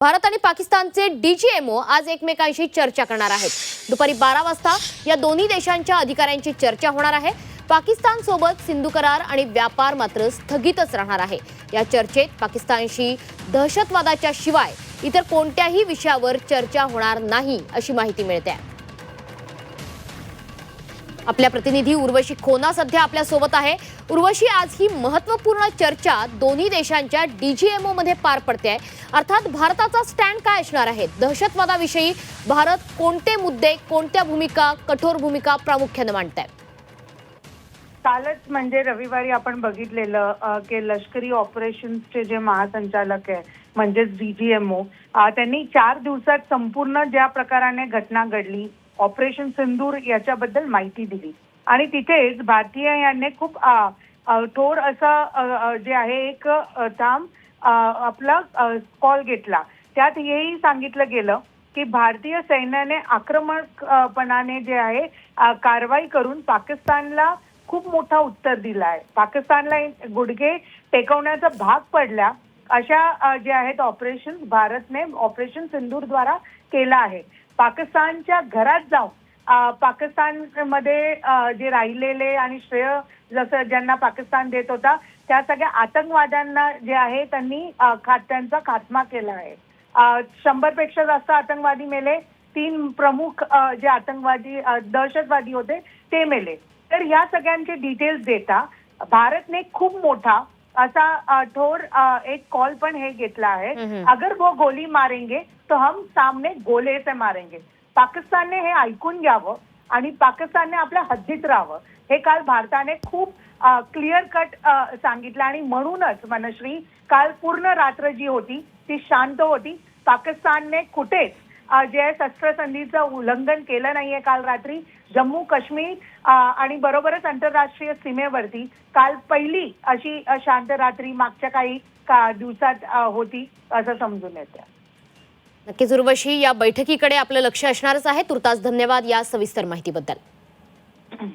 भारत आणि पाकिस्तानचे डीजीएमओ आज एकमेकांशी चर्चा करणार आहेत. दुपारी बारा वाजता या दोन्ही देशांच्या अधिकाऱ्यांची चर्चा होणार आहे. पाकिस्तान सोबत सिंधू करार आणि व्यापार मात्र स्थगितच राहणार आहे. या चर्चेत पाकिस्तानशी दहशतवादाच्या शिवाय इतर कोणत्याही विषयावर चर्चा होणार नाही अशी माहिती मिळते आहे. आपल्या प्रतिनिधी उर्वशी खोना सध्या आपल्यासोबत आहे. उर्वशी आज ही महत्त्वपूर्ण चर्चा दोन्ही देशांच्या डीजीएमओ मध्ये पार पडते आहे. अर्थात भारताचा स्टँड काय असणार आहे? दहशतवादाविषयी भारत कोणते मुद्दे कोणत्या भूमिका कठोर भूमिका प्रामुख्याने मांडत आहे कालच म्हणजे रविवारी आपण बघितलेलं की लष्करी ऑपरेशन्सचे जे महासंचालक आहे म्हणजेच डीजीएमओ त्यांनी चार दिवसात संपूर्ण ज्या प्रकाराने घटना घडली ऑपरेशन सिंदूर याच्याबद्दल माहिती दिली. आणि तिथेच भारतीय यांनी खूप थोर असं जे आहे एक थांब आपला कॉल घेतला. त्यात हेही सांगितलं गेलं की भारतीय सैन्याने आक्रमकपणाने जे आहे कारवाई करून पाकिस्तानला खूप मोठा उत्तर दिला आहे पाकिस्तानला गुडघे टेकवण्याचा भाग पडल्या अशा जे आहेत ऑपरेशन भारतने ऑपरेशन सिंदूर द्वारा आहे. पाकिस्तानच्या घरात जाऊन पाकिस्तानमध्ये जे राहिलेले आणि श्रेय जसं ज्यांना पाकिस्तान देत होता त्या सगळ्या आतंकवाद्यांना जे आहे त्यांनी त्यांचा खात्मा केला आहे. शंभरपेक्षा जास्त आतंकवादी मेले तीन प्रमुख जे आतंकवादी दहशतवादी होते ते मेले. तर ह्या सगळ्यांचे डिटेल्स देता भारतने खूप मोठा असा ठोर एक कॉल पण हे घेतला आहे. अगर वो गोली मारेंगे तो हम सामने गोले से मारेंगे. पाकिस्तानने हे ऐकून घ्यावं आणि पाकिस्तानने आपल्या हद्दीत राहावं. हे काल भारताने खूप क्लिअर कट सांगितलं आणि म्हणूनच मनश्री काल पूर्ण रात्र जी होती ती शांत होती. पाकिस्तानने कुठेच जे आहे शस्त्रसंधीचं उल्लंघन केलं नाहीये काल रात्री जम्मू काश्मीर आणि बरोबरच आंतरराष्ट्रीय सीमेवरती काल पहिली अशी शांत रात्री मागच्या काही का दिवसात होती असं समजून येतं. नक्कीच उर्वशी या बैठकीकडे आपलं लक्ष असणारच आहे. तुर्तास धन्यवाद या सविस्तर माहितीबद्दल.